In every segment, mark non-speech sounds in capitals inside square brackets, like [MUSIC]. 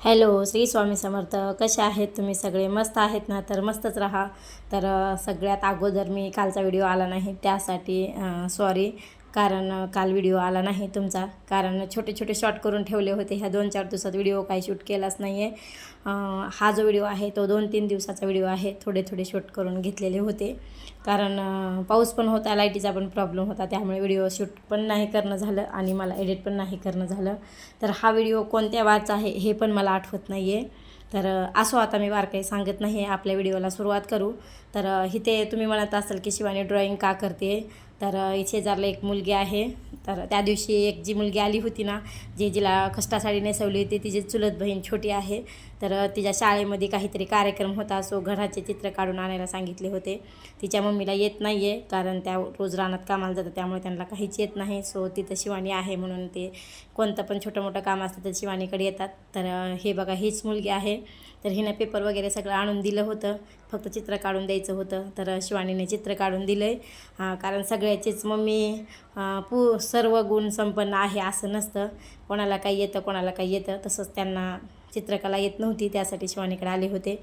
Hello Shri Swami Samarth. कसे आहेत तुम्ही सगळे? मस्त आहेत ना? तर मस्तच राहा. तर सगळ्यात अगोदर मी कालचा व्हिडिओ आला नाही त्यासाठी सॉरी कारण काल व्हिडिओ आला नाही तुमचा. कारण छोटे छोटे शॉर्ट करून ठेवले होते. ह्या दोन चार दिवसात व्हिडिओ काही शूट केलाच नाही आहे हा जो व्हिडिओ आहे तो दोन तीन दिवसाचा व्हिडिओ आहे. थोडे थोडे शूट करून घेतलेले होते. कारण पाऊस पण होता लाईटीचा पण प्रॉब्लेम होता. त्यामुळे व्हिडिओ शूट पण नाही करणं झालं आणि मला एडिट पण नाही करणं झालं. तर हा व्हिडिओ कोणत्या वारचा आहे हे पण मला आठवत नाही आहे तर असो आता मी वार काही सांगत नाही आहे आपल्या व्हिडिओला सुरुवात करू. तर इथे तुम्ही म्हणत असाल की शिवानी ड्रॉईंग का करते तर शेजारला एक मुलगी आहे. तर त्या दिवशी एक जी मुलगी आली होती ना जी जिला कष्टासाडी नेसवली होती तिची चुलत बहीण छोटी आहे. तर तिच्या शाळेमध्ये काहीतरी कार्यक्रम होता सो घराचे चित्र काढून आणायला सांगितले होते. तिच्या मम्मीला येत नाही आहे कारण त्या रोज रानात कामाला जातात त्यामुळे त्यांना काहीच येत नाही. सो तिथं शिवानी आहे म्हणून ते कोणतं पण छोटं मोठं काम असतं तर शिवानीकडे येतात. तर हे बघा हीच मुलगी आहे. तर हिनं पेपर वगैरे सगळं आणून दिलं होतं. फक्त चित्र काढून द्यायचं होतं. तर शिवानीने चित्र काढून दिलं आहे कारण सगळ्याचीच मम्मी पू सर्व गुण संपन्न आहे असं नसतं. कोणाला काही येतं कोणाला काही येतं. तसंच त्यांना चित्रकला येत नव्हती त्यासाठी शिवानीकडे आले होते.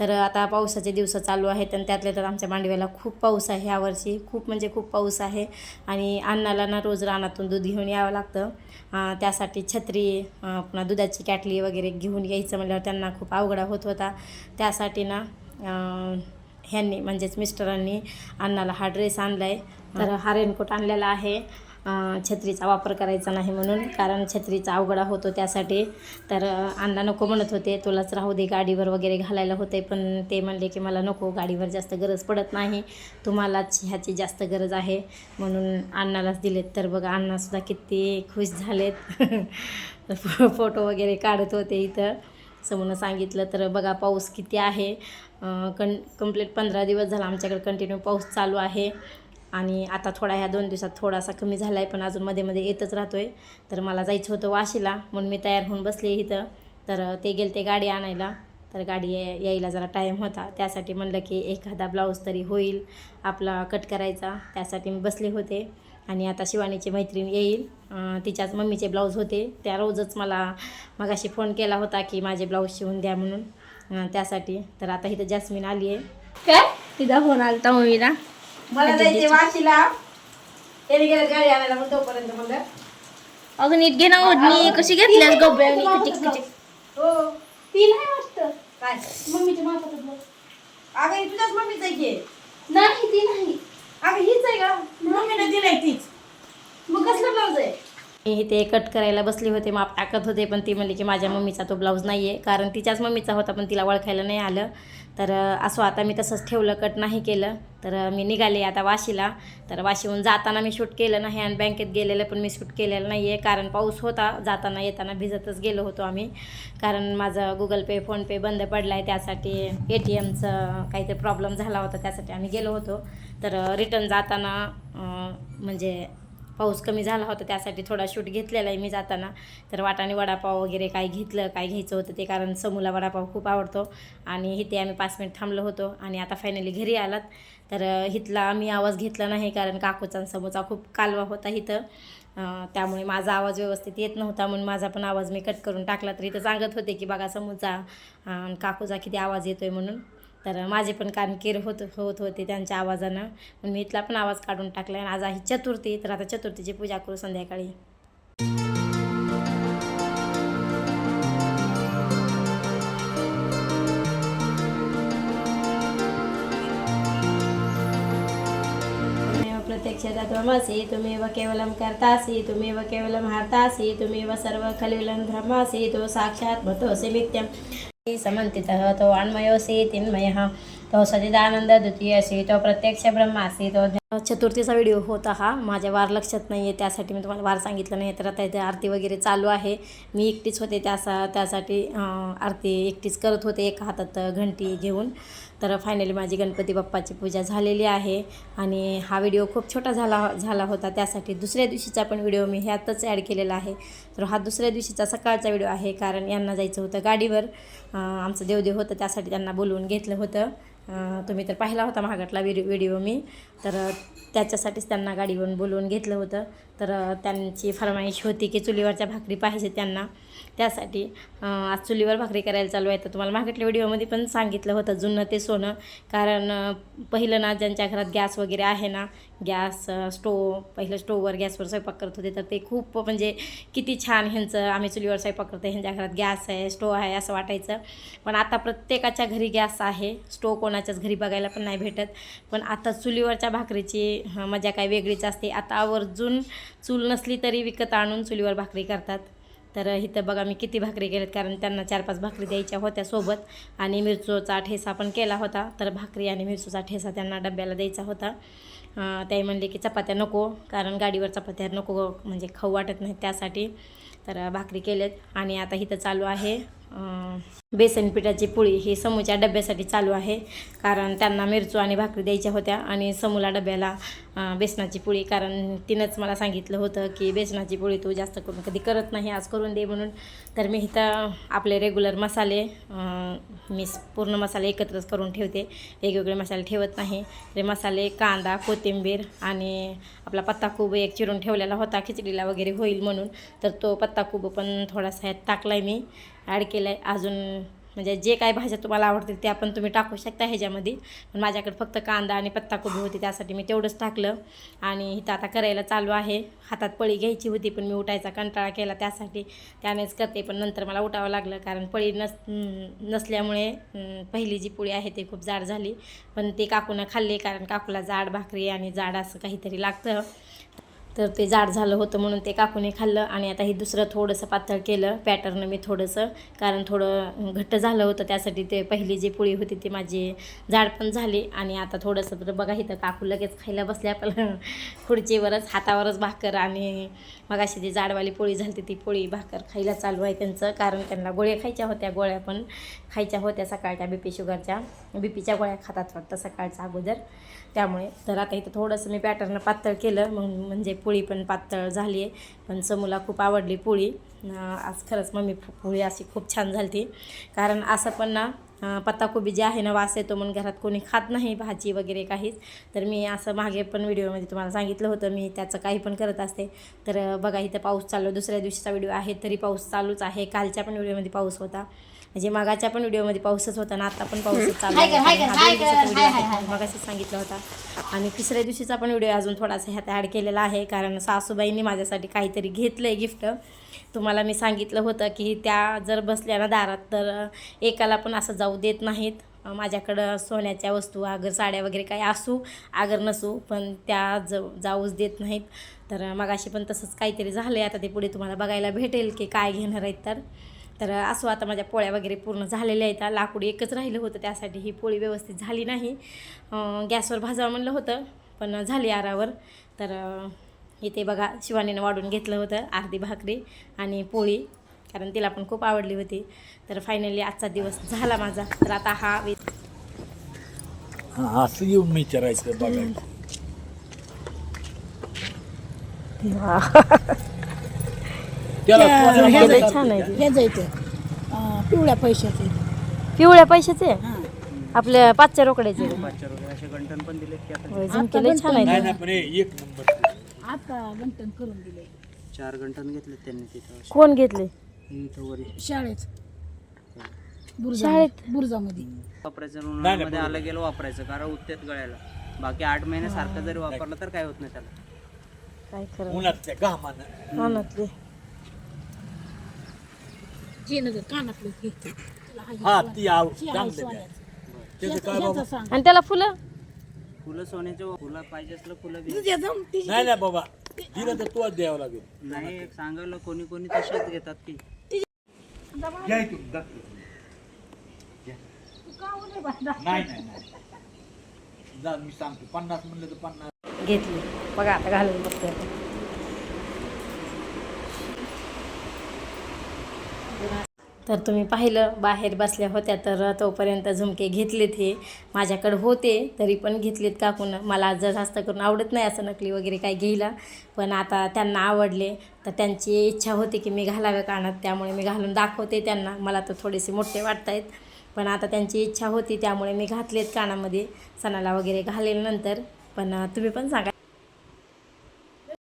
तर आता पावसाचे दिवस चालू आहेत आणि त्यातल्या तर आमच्या मांडव्याला खूप पाऊस आहे यावर्षी खूप म्हणजे खूप पाऊस आहे आणि अन्नाला ना रोज रानातून दूध घेऊन यावं लागतं. त्यासाठी छत्री पुन्हा दुधाची कॅटली वगैरे घेऊन यायचं म्हटल्यावर त्यांना खूप अवघडा होत होता. त्यासाठी ना ह्यांनी म्हणजेच मिस्टरांनी अण्णाला हा ड्रेस आणला आहे तर हा रेनकोट आणलेला आहे. छत्रीचा वापर करायचा नाही म्हणून कारण छत्रीचा अवघडा होतो त्यासाठी. तर अण्णा नको म्हणत होते तुलाच राहू दे गाडीवर वगैरे घालायला होते पण ते म्हणले की मला नको गाडीवर जास्त गरज पडत नाही. तुम्हालाच ह्याची जास्त गरज आहे. म्हणून अण्णालाच दिलेत. तर बघा अण्णासुद्धा किती खुश झालेत. [LAUGHS] फोटो वगैरे काढत होते इथं. समोर सांगितलं तर बघा पाऊस किती आहे? कं कंप्लीट पंधरा दिवस झाला आमच्याकडे कंटिन्यू पाऊस चालू आहे. आणि आता थोडा ह्या दोन दिवसात थोडासा कमी झाला आहे पण अजून मध्ये मध्ये येतच राहतो आहे तर मला जायचं होतं वाशीला म्हणून मी तयार होऊन बसले इथं. तर ते गेले ते गाडी आणायला. तर गाडी या- यायला जरा टाईम होता. त्यासाठी म्हणलं की एखादा ब्लाऊज तरी होईल आपला कट करायचा. त्यासाठी मी बसले होते. आणि आता शिवानीची मैत्रीण येईल. तिच्याच मम्मीचे ब्लाऊज होते. त्या रोजच मला मगाशी फोन केला होता की माझे ब्लाऊज शिवून द्या म्हणून. त्यासाठी. तर आता इथं जास्मिन आली आहे काय? तिचा फोन आलता मम्मीला? मला जायचे वाशीला. त्याने गेलं गाडी आणायला मग तोपर्यंत म्हणलं अगं नीट घे ना ओढणी कशी घेतल्यास गब्यावनी किचिक किचिक हो. ती नाही वाटत. काय? मम्मीच्या मापातच बघ. अगं ही तुझ्याच मम्मीच आहे की? नाही ती नाही. अगं हीच आहे का मम्मीने दिलाय तीच. मग कसलं ब्लाऊज आहे? मी ते कट करायला बसले होते माप टाकत होते पण ती म्हणली की माझ्या मम्मीचा तो ब्लाऊज नाही आहे कारण तिच्याच मम्मीचा होता पण तिला ओळखायला नाही आलं. तर असं असो आता मी तसंच ठेवलं कट नाही केलं. तर मी निघाले आता वाशीला. तर वाशीहून जाताना मी शूट केलं नाही आणि बँकेत गेलेलं पण मी शूट केलेलं नाही आहे कारण पाऊस होता जाताना येताना भिजतच गेलो होतो आम्ही. कारण माझं गुगल पे फोनपे बंद पडला आहे त्यासाठी ए टी एमचं काहीतरी प्रॉब्लेम झाला होता त्यासाठी आम्ही गेलो होतो. तर रिटर्न जाताना म्हणजे पाऊस कमी झाला होता त्यासाठी थोडा शूट घेतलेला आहे मी जाताना. तर वाटाने वडापाव वगैरे काय घेतलं काय घ्यायचं होतं ते कारण समूला वडापाव खूप आवडतो. आणि इथे आम्ही पाच मिनिट थांबलो होतो आणि आता फायनली घरी आलात. तर अ, इथला आम्ही आवाज घेतला नाही कारण काकूचा आणि खूप कालवा होता इथं. त्यामुळे माझा आवाज व्यवस्थित येत नव्हता म्हणून माझा पण आवाज मी कट करून टाकला. तर इथं सांगत होते की बघा समूचा आणि काकूचा किती आवाज येतो आहे म्हणून. तर माझे पण कान होत होत होते त्यांच्या आवाजानं. म्हणून मी इथला पण आवाज काढून टाकला आणि आज आहे चतुर्थी तर आता चतुर्थीची पूजा करू संध्याकाळी. त्वमेव प्रत्यक्षतत्वमसि त्वमेव केवलं कर्तासि तुमेव केवलं हर्तासि तुमेव सर्व खलिलं ब्रह्मासि तो साक्षात् भतोऽसि नित्यं समन्तितः तो अन्मयोऽसि तिन्मयः तो सचिदानन्द द्वितीयसी तो प्रत्यक्ष ब्रह्मासी तो चतुर्थीचा व्हिडिओ होता हा. माझ्या वार लक्षात नाही आहे त्यासाठी मी तुम्हाला वार सांगितलं नाही. तर आता इथे आरती वगैरे चालू आहे. मी एकटीच होते त्यासा त्यासाठी आरती एकटीच करत होते एका हातात घंटी घेऊन. तर फायनली माझी गणपती बाप्पाची पूजा झालेली आहे. आणि हा व्हिडिओ खूप छोटा झाला झाला होता. त्यासाठी दुसऱ्या दिवशीचा पण व्हिडिओ मी ह्यातच ॲड केलेला आहे. तर हा दुसऱ्या दिवशीचा सकाळचा व्हिडिओ आहे. कारण यांना जायचं होतं गाडीवर. आमचं देवदेव होतं त्यासाठी त्यांना बोलवून घेतलं होतं. तुम्ही तर पाहिला होता महागातला व्हिडिओ व्हिडिओ मी. तर त्याच्यासाठीच त्यांना गाडीवरून बोलवून घेतलं होतं. तर त्यांची फरमाईश होती की चुलीवरच्या भाकरी पाहिजे त्यांना. त्यासाठी आज चुलीवर भाकरी करायला चालू आहे. तर तुम्हाला मागितल्या व्हिडिओमध्ये पण सांगितलं होतं जुनं ते सोनं. कारण पहिलं ना ज्यांच्या घरात गॅस वगैरे आहे ना गॅस स्टोव पहिलं स्टोववर गॅसवर स्वयंपाक करत होते. तर ते खूप म्हणजे किती छान ह्यांचं आम्ही चुलीवर स्वयंपाक करतो ह्यांच्या घरात गॅस आहे स्टोव आहे असं वाटायचं. पण आता प्रत्येकाच्या घरी गॅस आहे. स्टोव कोणाच्याच घरी बघायला पण नाही भेटत. पण आता चुलीवरच्या भाकरीची मजा काय वेगळीच असते. आता आवर्जून चूल नसली तरी विकत आणून चुलीवर भाकरी करतात. तर इथं बघा मी किती भाकरी केल्यात कारण त्यांना चार पाच भाकरी द्यायच्या होत्या सोबत. आणि मिरचोचा ठेसा पण केला होता तर भाकरी आणि मिरचोचा ठेसा त्यांना डब्याला द्यायचा होता. त्याही म्हणले की चपात्या नको कारण गाडीवर चपात्या नको म्हणजे खाऊ वाटत नाही त्यासाठी. तर भाकरी केल्यात आणि आता इथं चालू आहे. बेसन पिठाची पोळी ही समूच्या डब्यासाठी चालू आहे. कारण त्यांना मिरचू आणि भाकरी द्यायच्या होत्या आणि समूला डब्याला बेसनाची पोळी. कारण तिनंच मला सांगितलं होतं की बेसनाची पोळी तू जास्त करून कधी करत नाही आज करून दे म्हणून. तर मी इथं आपले रेग्युलर मसाले मी पूर्ण मसाले एकत्रच करून ठेवते. वेगवेगळे मसाले ठेवत नाही. ते मसाले कांदा कोथिंबीर आणि आपला पत्ताकोब एक चिरून ठेवलेला होता. खिचडीला वगैरे होईल म्हणून. तर तो पत्ताकोबं पण थोडासा ह्यात टाकला आहे मी. ॲड केलं आहे अजून म्हणजे जे काही भाज्या तुम्हाला आवडतील त्या पण तुम्ही टाकू शकता ह्याच्यामध्ये. पण माझ्याकडे फक्त कांदा आणि पत्ताकोबी होती त्यासाठी मी तेवढंच टाकलं. आणि इथं आता करायला चालू आहे. हातात पळी घ्यायची होती पण मी उठायचा कंटाळा केला त्यासाठी. त्यानेच करते पण नंतर मला उठावं लागलं कारण पळी नस नसल्यामुळे पहिली जी पोळी आहे ती खूप जाड झाली. पण ते काकूनं खाल्ली कारण काकूला जाड भाकरी आणि जाड असं काहीतरी लागतं. तर ते जाड झालं होतं म्हणून ते काकूने खाल्लं आणि आता हे दुसरं थोडंसं पातळ केलं पॅटर्न मी थोडंसं कारण थोडं घट्ट झालं होतं त्यासाठी ते पहिली जी पोळी होती ती माझी जाड पण झाली आणि आता थोडंसं तर बघा इथं काकू लगेच खायला बसल्या पण [LAUGHS] खुर्चीवरच हातावरच भाकर आणि मग अशी जी जाडवाली पोळी झाली ती पोळी भाकर खायला चालू आहे त्यांचं कारण त्यांना गोळ्या खायच्या होत्या गोळ्या पण खायच्या होत्या सकाळच्या बी पी शुगरच्या बी पीच्या गोळ्या खातात वाटतं सकाळच्या अगोदर. त्यामुळे तर आता इथं थोडंसं मी पॅटर्न पातळ केलं. मग म्हणजे पोळी पण पातळ झाली आहे पण समूला खूप आवडली पोळी. आज खरंच मम्मी पोळी अशी खूप छान झाली ती कारण असं पण ना पत्ताकोबी जे आहे ना वास येतो म्हणून घरात कोणी खात नाही भाजी वगैरे काहीच. तर मी असं मागे पण व्हिडिओमध्ये तुम्हाला सांगितलं होतं मी त्याचं काही पण करत असते. तर बघा इथं पाऊस चालू दुसऱ्या दिवशीचा व्हिडिओ आहे तरी पाऊस चालूच आहे. कालच्या पण व्हिडिओमध्ये पाऊस होता. म्हणजे मागाच्या पण व्हिडिओमध्ये पाऊसच होता ना आता पण पाऊसच चालू आहे. हाय कर, हा हाय दोन कर, दिवसाचा हाय व्हिडिओ हाय, आहे. हाय, हाय. मगाशी सांगितलं होता. आणि तिसऱ्या दिवशीचा पण व्हिडिओ अजून थोडासा ह्यात ॲड केलेला आहे कारण सासूबाईंनी माझ्यासाठी काहीतरी घेतलं आहे गिफ्ट तुम्हाला मी सांगितलं होतं की त्या जर बसल्या ना दारात तर एकाला पण असं जाऊ देत नाहीत. माझ्याकडं सोन्याच्या वस्तू अगर साड्या वगैरे काही असू अगर नसू पण त्या ज जाऊच देत नाहीत. तर मगाशी पण तसंच काहीतरी झालं आहे आता ते पुढे तुम्हाला बघायला भेटेल की काय घेणार आहेत तर. तर असो आता माझ्या पोळ्या वगैरे पूर्ण झालेल्या आहेत. लाकूड एकच राहिलं होतं त्यासाठी ही पोळी व्यवस्थित झाली नाही. गॅसवर भाजावं म्हणलं होतं पण झाली आरावर. तर इथे बघा शिवानीनं वाढून घेतलं होतं अर्धी भाकरी आणि पोळी कारण तिला पण खूप आवडली होती. तर फायनली आजचा दिवस झाला माझा. तर आता हा हा असं येऊन मी विचारायचं बघायचं. लय छान आहे? ती. हे जायचं पिवळ्या पैशाचे. पिवळ्या पैशाचे? आपल्या पाचच्या रोकड्याचे. असे गंठन पण दिलेत की आता होय, झुमके लय छान नाही आहे नाही पण हे एक नंबर. आता गंटन करून दिले. चार गंठन घेतलेत त्यांनी तिथं. कोण घेतले? इथं वरी. शाळेत. बुर्जा शाळेत? बुर्जामध्ये. वापरायचं उन्हाळ्यामध्ये. आलं गेलं वापरायचं कारण उत्तेत गळ्याला. बाकी आठ महिने सारखं जरी वापरलं तर काय होत नाही त्याला. काय खरं? उन्हात त्या घामानं कानातलं हे. तुला हा ती आव हे हाय चांगलं द्या. सोन्याचं. त्याचं ह्याचं- काय बाबा? ह्याचं सांग. आणि त्याला फुलं? फुलं सोन्याचे फुलं पाहिजे असलं फुलं बी तुझ्या जाऊन तिची- नाही नाही बाबा. दिलं तर तुला द्यावं लागेल. नाही सांगायला कोणी कोणी तसेच घेतात की. घ्या इथून, जा. घ्या. नाही नाही नाही. जा मी सांगतो. पन्नास म्हणलं तर पन्नास. घेतली. बघा आता घालून बघते आपण तर तुम्ही पाहिलं बाहेर बसल्या होत्या तर तोपर्यंत झुमके घेतलेत हे. माझ्याकडे होते तरी पण घेतलेत काकून. मला जर जास्त करून आवडत नाही असं नकली वगैरे काय घ्यायला. पण आता त्यांना आवडले. तर त्यांची इच्छा होती की मी घालावे कानात. त्यामुळे मी घालून दाखवते त्यांना. मला तर थोडेसे मोठे वाटत आहेत पण आता त्यांची इच्छा होती त्यामुळे मी घातलेत कानामध्ये. सणाला वगैरे घालेल नंतर पण तुम्ही पण सांगा.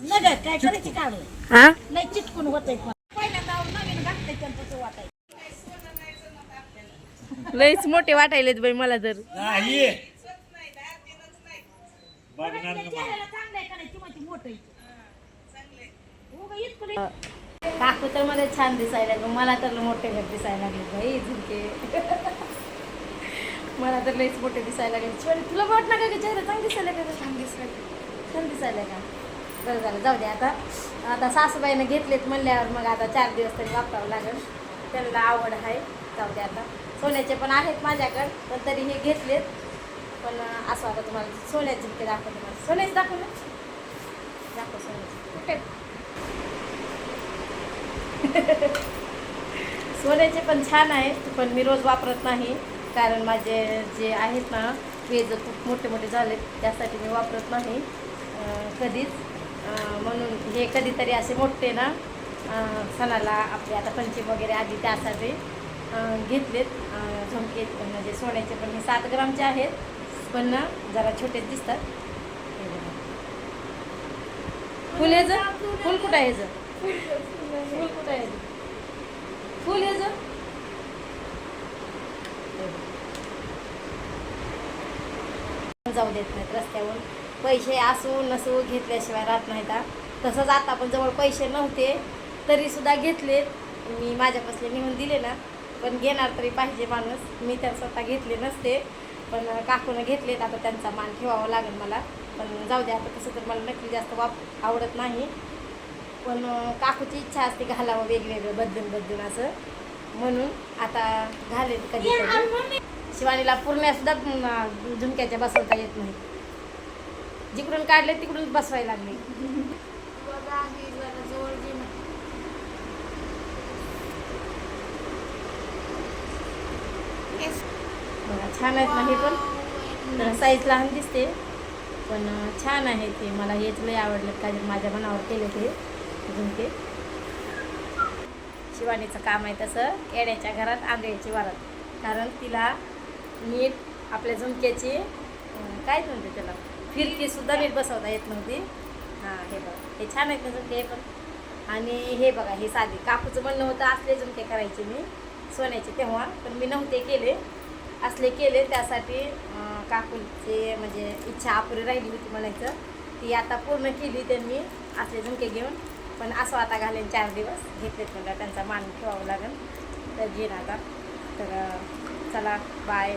नाही हा लय चिटकून होतंय पण पहिल्यांदा नवीन घातलंय पण तसं वाटायचं लईच मोठे वाटायलेत बाई मला तर नाही. बघणार ना काकू तर मध्ये छान दिसायला लागले. मला तर मोठे घर दिसायला लागले बाई झुमके. मला तर लईच मोठे दिसायला लागले. शिवानी तुला वाट ना का चेहरा चांगला दिसायला का? छान दिसायला छान दिसायला का बरं झालं जाऊ दे आता. आता सासूबाईनं घेतलेत म्हणल्यावर मग आता चार दिवस तरी वापरावं लागेल. त्यांना आवड आहे. जाऊ दे आता. सोन्याचे पण आहेत माझ्याकडे पण तरी हे घेतलेत. पण असं आता तुम्हाला सोन्याचे ते दाखव तुम्हाला सोन्याचे दाखव ना. दाखव सोन्याचे. कुठे? [LAUGHS] सोन्याचे पण छान आहेत पण मी रोज वापरत नाही. कारण माझे जे आहेत ना वेज खूप मोठे मोठे झालेत त्यासाठी मी वापरत नाही. कधीच. म्हणून हे कधीतरी असे मोठे ना सणाला आपले आता पंचम वगैरे आधी त्यासाठी घेतलेत. झुमके म्हणजे सोन्याचे पण हे सात ग्रामचे आहेत. पण ना जरा छोटेच दिसतात. फुल याच फुल कुठं आहे फुल कुठं आहे फुल याच जाऊ देत नाहीत रस्त्यावर पैसे असू नसू घेतल्याशिवाय राहत नाहीत हा. तसंच आता पण जवळ पैसे नव्हते तरी सुद्धा घेतलेत. मी माझ्यापासले नेऊन दिले ना पण घेणार तरी पाहिजे माणूस. मी तर स्वतः घेतले नसते पण काकूनं घेतलेत. आता त्यांचा मान ठेवावा लागेल मला. पण जाऊ द्या आता तसं तर मला नक्की जास्त वाप आवडत नाही. पण काकूची इच्छा असते घालावं वेगवेगळं बदलून बदलून असं. म्हणून आता घालेल कधी शिवानीला पूर्ण सुद्धा अं, झुमक्याच्या बसवता येत नाही. जिकडून काढले तिकडून बसवायला लागले. [LAUGHS] बघा छान आहेत ना हे पण. साईज लहान दिसते पण छान आहे ते. मला हेच लय आवडलं काय माझ्या मनावर केलं ते. झुमके शिवानीचं काम आहे तसं येड्याच्या घरात आंधळ्याची वारात. कारण तिला नीट आपल्या झुमक्याची काय म्हणते त्याला? फिरकीसुद्धा नीट बसवता येत नव्हती. हां हे बघा. हे छान आहेत ना झुमके हे पण. आणि हे बघा हे साधे. काकूचं म्हणणं होतं असले झुमके करायचे मी सोन्याचे तेव्हा. पण मी नव्हते केले. असले केले त्यासाठी काकूचे म्हणजे इच्छा अपुरी राहिली होती म्हणायचं. ती आता पूर्ण केली त्यांनी असले झुमके घेऊन. पण असं आता घालेन चार दिवस घेतलेत म्हणलं त्यांचा मान ठेवावं लागेल. तर घेईन आता. तर चला बाय